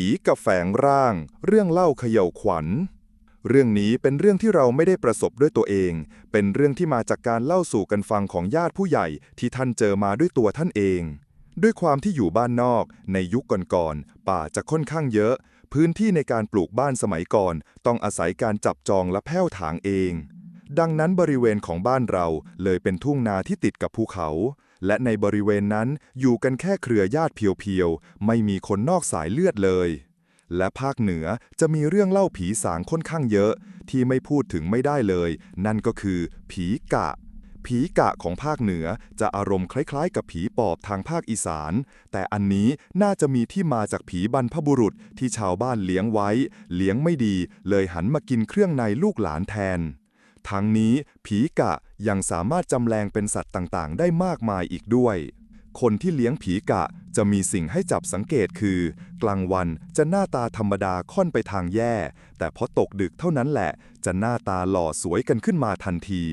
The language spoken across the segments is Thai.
ผีกับแฝงร่าง เรื่องเล่าเขย่าวขวัญ เรื่องนี้เป็นเรื่องที่เราไม่ได้ประสบด้วยตัวเอง เป็นเรื่องที่มาจากการเล่าสู่กันฟังของญาติผู้ใหญ่ที่ท่านเจอมาด้วยตัวท่านเอง ด้วยความที่อยู่บ้านนอก ในยุคก่อนๆป่าจะค่อนข้างเยอะ พื้นที่ในการปลูกบ้านสมัยก่อน ต้องอาศัยการจับจองและแผ้วถางเอง ดังนั้นบริเวณของบ้านเราเลยเป็นทุ่งนาที่ติดกับภูเขา และในบริเวณนั้นอยู่กันแค่เครือญาติเพียวๆ ไม่มีคนนอกสายเลือดเลย และภาคเหนือจะมีเรื่องเล่าผีสางค่อนข้างเยอะ ที่ไม่พูดถึงไม่ได้เลย นั่นก็คือผีกะ ผีกะของภาคเหนือจะอารมณ์คล้ายๆ กับผีปอบทางภาคอีสาน แต่อันนี้น่าจะมีที่มาจากผีบรรพบุรุษที่ชาวบ้านเลี้ยงไว้ เลี้ยงไม่ดี เลยหันมากินเครื่องในลูกหลานแทน ทั้งนี้ผีกะยังสามารถจำแรงเป็นสัตว์ต่างๆ ได้มากมายอีกด้วย คนที่เลี้ยงผีกะจะมีสิ่งให้จับสังเกตคือ กลางวันจะหน้าตาธรรมดาค่อนไปทางแย่ แต่พอตกดึกเท่านั้นแหละ จะหน้าตาหล่อสวยกันขึ้นมาทันที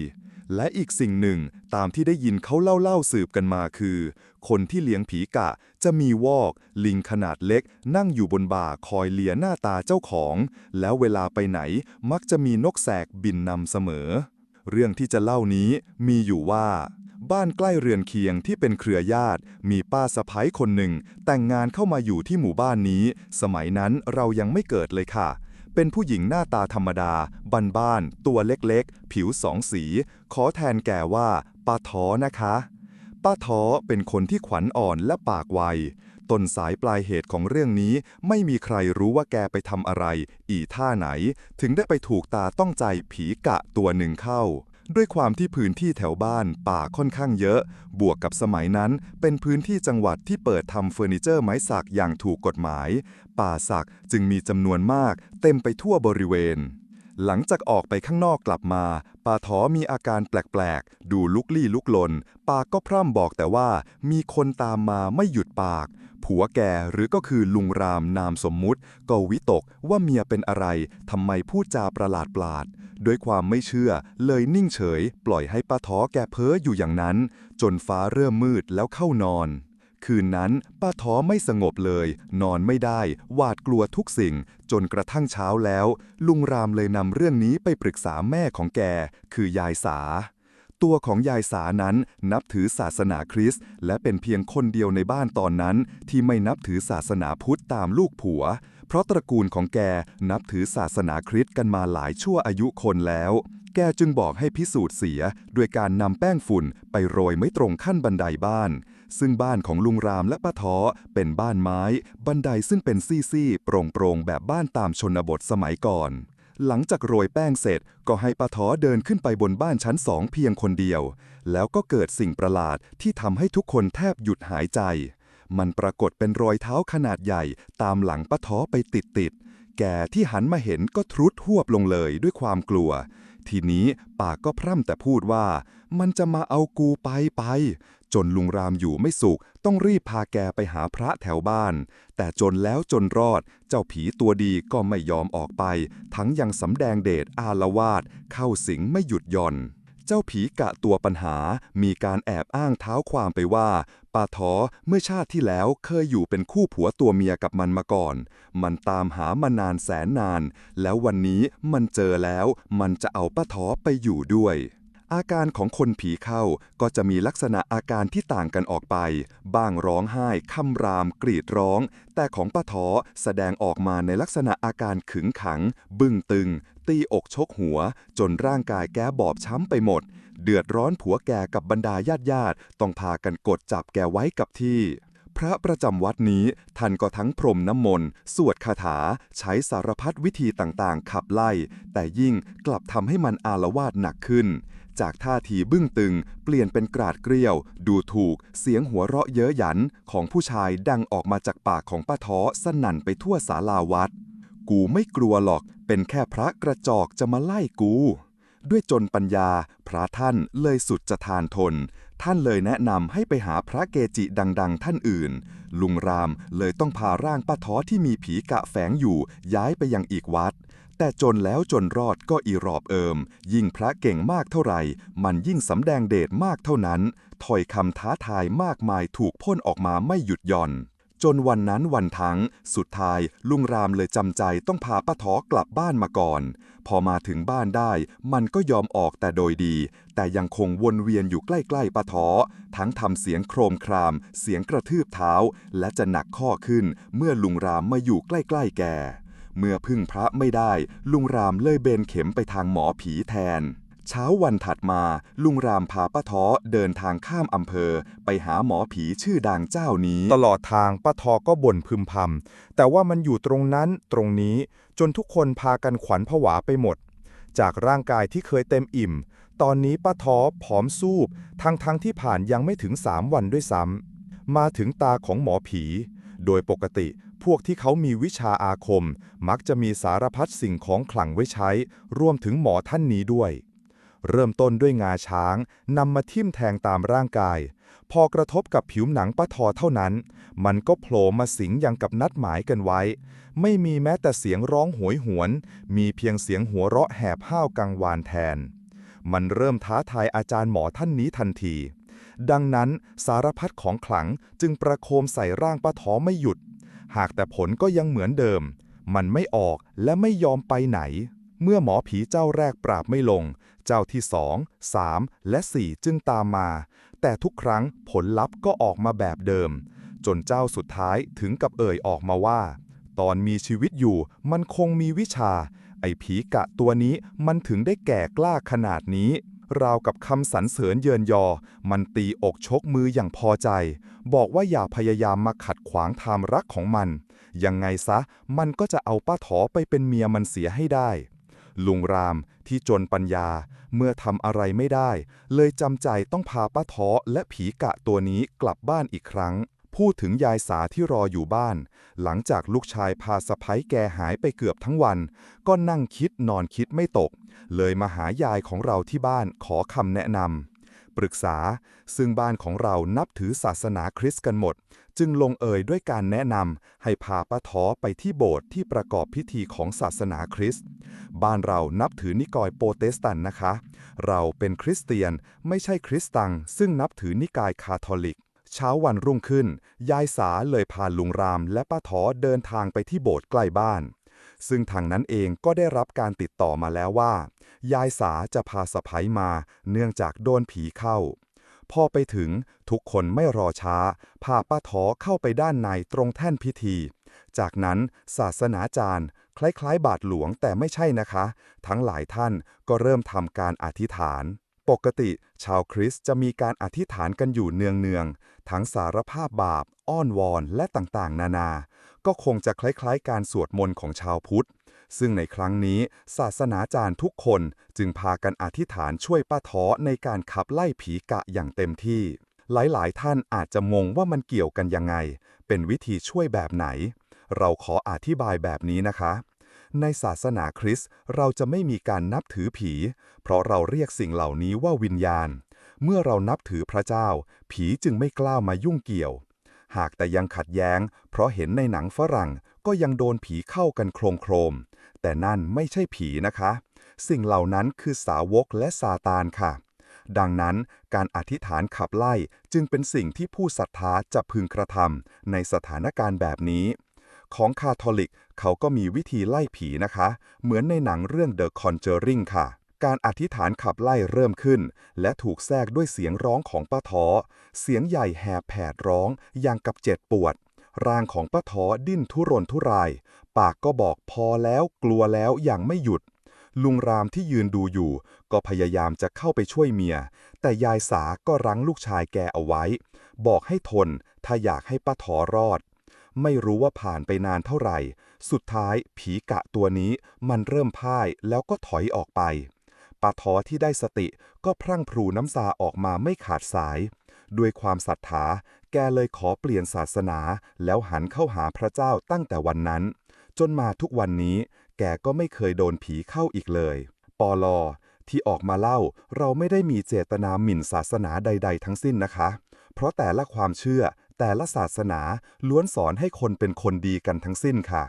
และอีกสิ่งหนึ่งตามที่ได้ยินเขาเล่าเล่าสืบกันมาคือ คนที่เลี้ยงผีกะจะมีวอก ลิงขนาดเล็ก นั่งอยู่บนบ่าคอยเลียหน้าตาเจ้าของ แล้วเวลาไปไหนมักจะมีนกแสกบินนำเสมอ เรื่องที่จะเล่านี้มีอยู่ว่า บ้านใกล้เรือนเคียงที่เป็นเครือญาติ มีป้าสะพ้ายคนหนึ่ง แต่งงานเข้ามาอยู่ที่หมู่บ้านนี้ สมัยนั้นเรายังไม่เกิดเลยค่ะ เป็นผู้หญิงหน้าตาธรรมดาบ้านๆตัวเล็กๆ ผิวสองสี ขอแทนแก่ว่าป้าท้อนะคะ ป้าท้อเป็นคนที่ขวัญอ่อนและปากไวต้นสายปลายเหตุของเรื่องนี้ ไม่มีใครรู้ว่าแกไปทำอะไร อีท่าไหน ถึงได้ไปถูกตาต้องใจผีกะตัวหนึ่งเข้า ด้วยความที่พื้นที่แถวบ้านป่าค่อนข้างเยอะ บวกกับสมัยนั้นเป็นพื้นที่จังหวัดที่เปิดทำเฟอร์นิเจอร์ไม้สักอย่างถูกกฎหมาย ป่าสักจึงมีจำนวนมาก เต็มไปทั่วบริเวณ หลังจากออกไปข้างนอกกลับมาป้าทอมีอาการแปลกๆ ดูลุกลี้ลุกลนปากก็พร่ำบอกแต่ว่ามีคนตามมาไม่หยุดปาก ผัวแกหรือก็คือลุงรามนามสมมุติ ก็วิตกว่าเมียเป็นอะไรทำไมพูดจาประหลาดปลาดด้ ด้วยความไม่เชื่อ เลยนิ่งเฉย ปล่อยให้ป้าท้อแกเพ้ออยู่อย่างนั้น จนฟ้าเริ่มมืดแล้วเข้านอน คืนนั้นป้าท้อไม่สงบเลย นอนไม่ได้ หวาดกลัวทุกสิ่ง จนกระทั่งเช้าแล้ว ลุงรามเลยนำเรื่องนี้ไปปรึกษาแม่ของแก คือยายสาตัวของยายสานั้นนับถือศาสนาคริสต์และเป็นเพียงคนเดียวในบ้านตอนนั้น ที่ไม่นับถือศาสนาพุทธตามลูกผัว เพราะตระกูลของแกนับถือศาสนาคริสต์กันมาหลายชั่วอายุคนแล้ว แกจึงบอกให้พิสูจน์เสียด้วยการนำแป้งฝุ่นไปโรยไม่ตรงขั้นบันไดบ้าน ซึ่งบ้านของลุงรามและป้าท้อเป็นบ้านไม้ บันไดซึ่งเป็นซี่ๆโปร่งๆแบบบ้านตามชนบทสมัยก่อนหลังจากโรยแป้งเสร็จก็ให้ป้าท้อเดินขึ้นไปบนบ้านชั้นสองเพียงคนเดียว แล้วก็เกิดสิ่งประหลาดที่ทำให้ทุกคนแทบหยุดหายใจ มันปรากฏเป็นรอยเท้าขนาดใหญ่ตามหลังป้าท้อไปติดๆ แกที่หันมาเห็นก็ทรุดหวบลงเลยด้วยความกลัว ทีนี้ปากก็พร่ำแต่พูดว่า มันจะมาเอากูไปไป จนลุงรามอยู่ไม่สุข ต้องรีบพาแกไปหาพระแถวบ้าน แต่จนแล้วจนรอด เจ้าผีตัวดีก็ไม่ยอมออกไป ทั้งยังสำแดงเดชอาละวาด เข้าสิงไม่หยุดหย่อน เจ้าผีกะตัวปัญหา มีการแอบอ้างเท้าความไปว่าป้าทอเมื่อชาติที่แล้วเคยอยู่เป็นคู่ผัวตัวเมียกับมันมาก่อน มันตามหามานานแสนนาน แล้ววันนี้มันเจอแล้ว มันจะเอาป้าทอไปอยู่ด้วยอาการของคนผีเข้าก็จะมีลักษณะอาการที่ต่างกันออกไป บ้างร้องไห้ คำราม กรีดร้อง แต่ของป้าท้อแสดงออกมาในลักษณะอาการขึงขัง บึ้งตึง ตีอกชกหัว จนร่างกายแกบอบช้ำไปหมด เดือดร้อนผัวแกกับบรรดาญาติญาติต้องพากันกดจับแกไว้กับที่ พระประจำวัดนี้ท่านก็ทั้งพรมน้ำมนต์ สวดคาถา ใช้สารพัดวิธีต่างๆ ขับไล่ แต่ยิ่งกลับทำให้มันอาละวาดหนักขึ้นจากท่าทีบึ้งตึง เปลี่ยนเป็นกราดเกลียว ดูถูก เสียงหัวเราะเย้ยหยันของผู้ชายดังออกมาจากปากของป้าท้อสนั่นไปทั่วศาลาวัด กูไม่กลัวหรอก เป็นแค่พระกระจอกจะมาไล่กู ด้วยจนปัญญา พระท่านเลยสุดจะทานทน ท่านเลยแนะนำให้ไปหาพระเกจิดัง ๆ ท่านอื่น ลุงรามเลยต้องพาร่างป้าท้อที่มีผีกะแฝงอยู่ ย้ายไปยังอีกวัด แต่จนแล้วจนรอดก็อีรอบเอิม ยิ่งพระเก่งมากเท่าไหร่ มันยิ่งสำแดงเดชมากเท่านั้นถ้อยคำท้าทายมากมายถูกพ่นออกมาไม่หยุดหย่อน จนวันนั้นวันทั้ง สุดท้ายลุงรามเลยจำใจต้องพาป้าทอกลับบ้านมาก่อน พอมาถึงบ้านได้ มันก็ยอมออกแต่โดยดี แต่ยังคงวนเวียนอยู่ใกล้ๆป้าทอ ทั้งทำเสียงโครมคราม เสียงกระทืบเท้า และจะหนักข้อขึ้น เมื่อลุงรามมาอยู่ใกล้ๆแกเมื่อพึ่งพระไม่ได้ ลุงรามเลยเบนเข็มไปทางหมอผีแทน เช้าวันถัดมา ลุงรามพาป้าท้อเดินทางข้ามอำเภอ ไปหาหมอผีชื่อดังเจ้านี้ ตลอดทางป้าทอก็บ่นพึมพำแต่ว่ามันอยู่ตรงนั้นตรงนี้จนทุกคนพากันขวัญผวาไปหมด จากร่างกายที่เคยเต็มอิ่ม ตอนนี้ป้าทอผอมซูบทั้งทั้งที่ผ่านยังไม่ถึงสามวันด้วยซ้ำมาถึงตาของหมอผี โดยปกติพวกที่เขามีวิชาอาคม มักจะมีสารพัดสิ่งของขลังไว้ใช้ รวมถึงหมอท่านนี้ด้วย เริ่มต้นด้วยงาช้างนำมาทิ่มแทงตามร่างกาย พอกระทบกับผิวหนังป้าทอเท่านั้น มันก็โผล่มาสิงอย่างกับนัดหมายกันไว้ ไม่มีแม้แต่เสียงร้องโหยหวน มีเพียงเสียงหัวเราะแหบห้าวกังวานแทน มันเริ่มท้าทายอาจารย์หมอท่านนี้ทันที ดังนั้นสารพัดของขลังจึงประโคมใส่ร่างป้าทอไม่หยุด หากแต่ผลก็ยังเหมือนเดิม มันไม่ออกและไม่ยอมไปไหน เมื่อหมอผีเจ้าแรกปราบไม่ลง เจ้าที่สองสามและสี่จึงตามมา แต่ทุกครั้งผลลัพธ์ก็ออกมาแบบเดิม จนเจ้าสุดท้ายถึงกับเอ่ยออกมาว่า ตอนมีชีวิตอยู่มันคงมีวิชา ไอ้ผีกะตัวนี้มันถึงได้แก่กล้าขนาดนี้ราวกับคำสรรเสริญเยินยอ มันตีอกชกมืออย่างพอใจ บอกว่าอย่าพยายามมาขัดขวางทามรักของมัน ยังไงซะ มันก็จะเอาป้าถอไปเป็นเมียมันเสียให้ได้ ลุงรามที่จนปัญญา เมื่อทำอะไรไม่ได้ เลยจำใจต้องพาป้าท้อและผีกะตัวนี้กลับบ้านอีกครั้ง พูดถึงยายสาที่รออยู่บ้าน หลังจากลูกชายพาสะพ้ยแกหายไปเกือบทั้งวัน ก็นั่งคิดนอนคิดไม่ตก เลยมาหายายของเราที่บ้านขอคำแนะนำ ปรึกษา ซึ่งบ้านของเรานับถือศาสนาคริสต์กันหมด จึงลงเอยด้วยการแนะนำให้พาป้าท้อไปที่โบสถ์ที่ประกอบพิธีของศาสนาคริสต์ บ้านเรานับถือนิกายโปรเตสแตนต์นะคะ เราเป็นคริสเตียนไม่ใช่คริสตัง ซึ่งนับถือนิกายคาทอลิกเช้าวันรุ่งขึ้น ยายสาเลยพาลุงรามและป้าท้อเดินทางไปที่โบสถ์ใกล้บ้าน ซึ่งทางนั้นเองก็ได้รับการติดต่อมาแล้วว่า ยายสาจะพาสะพ้ยมา เนื่องจากโดนผีเข้า พอไปถึงทุกคนไม่รอช้า พาป้าท้อเข้าไปด้านในตรงแท่นพิธี จากนั้นศาสนาจารย์ คล้ายๆ บาทหลวงแต่ไม่ใช่นะคะ ทั้งหลายท่านก็เริ่มทำการอธิษฐาน ปกติ ชาวคริสต์จะมีการอธิษฐานกันอยู่เนืองๆ ทั้งสารภาพบาป อ้อนวอน และต่างๆ นานา ก็คงจะคล้ายๆ การสวดมนต์ของชาวพุทธ ซึ่งในครั้งนี้ ศาสนาจารย์ทุกคนจึงพากันอธิษฐานช่วยป้าท้อในการขับไล่ผีกะอย่างเต็มที่ หลายๆ ท่านอาจจะงงว่ามันเกี่ยวกันยังไง เป็นวิธีช่วยแบบไหน เราขออธิบายแบบนี้นะคะ ในศาสนาคริสต์เราจะไม่มีการนับถือผี เพราะเราเรียกสิ่งเหล่านี้ว่าวิญญาณ เมื่อเรานับถือพระเจ้า ผีจึงไม่กล้ามายุ่งเกี่ยว หากแต่ยังขัดแย้ง เพราะเห็นในหนังฝรั่งก็ยังโดนผีเข้ากันโครมโครม แต่นั่นไม่ใช่ผีนะคะ สิ่งเหล่านั้นคือสาวกและซาตานค่ะ ดังนั้นการอธิษฐานขับไล่จึงเป็นสิ่งที่ผู้ศรัทธาจะพึงกระทำในสถานการณ์แบบนี้ ของคาทอลิก เขาก็มีวิธีไล่ผีนะคะ เหมือนในหนังเรื่อง The Conjuring ค่ะ การอธิษฐานขับไล่เริ่มขึ้น และถูกแทรกด้วยเสียงร้องของป้าท้อ เสียงใหญ่แหบแผดร้องอย่างกับเจ็บปวด ร่างของป้าท้อดิ้นทุรนทุราย ปากก็บอกพอแล้วกลัวแล้วอย่างไม่หยุดลุงรามที่ยืนดูอยู่ ก็พยายามจะเข้าไปช่วยเมีย แต่ยายสาก็รั้งลูกชายแกเอาไว้ บอกให้ทน ถ้าอยากให้ป้าถอรอด ไม่รู้ว่าผ่านไปนานเท่าไหร่ สุดท้ายผีกะตัวนี้มันเริ่มพ่ายแล้วก็ถอยออกไปป้าทอที่ได้สติก็พรั่งพรูน้ำตาออกมาไม่ขาดสาย ด้วยความศรัทธาแกเลยขอเปลี่ยนศาสนา แล้วหันเข้าหาพระเจ้าตั้งแต่วันนั้น จนมาทุกวันนี้ แกก็ไม่เคยโดนผีเข้าอีกเลย ปอลอที่ออกมาเล่าเราไม่ได้มีเจตนาหมิ่นศาสนาใด ๆ ทั้งสิ้นนะคะ เพราะแต่ละความเชื่อ แต่ละศาสนาล้วนสอนให้คนเป็นคนดีกันทั้งสิ้นค่ะ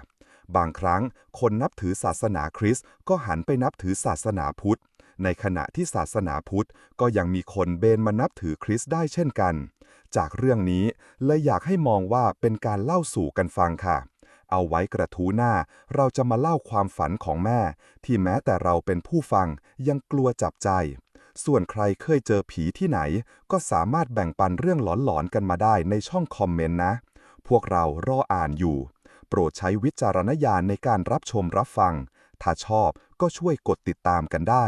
บางครั้งคนนับถือศาสนาคริสต์ก็หันไปนับถือศาสนาพุทธ ในขณะที่ศาสนาพุทธก็ยังมีคนเบนมานับถือคริสต์ได้เช่นกัน จากเรื่องนี้เลยอยากให้มองว่าเป็นการเล่าสู่กันฟังค่ะเอาไว้กระทู้หน้า เราจะมาเล่าความฝันของแม่ ที่แม้แต่เราเป็นผู้ฟังยังกลัวจับใจ ส่วนใครเคยเจอผีที่ไหน ก็สามารถแบ่งปันเรื่องหลอนๆกันมาได้ในช่องคอมเมนต์นะ พวกเรารออ่านอยู่ โปรดใช้วิจารณญาณในการรับชมรับฟัง ถ้าชอบก็ช่วยกดติดตามกันได้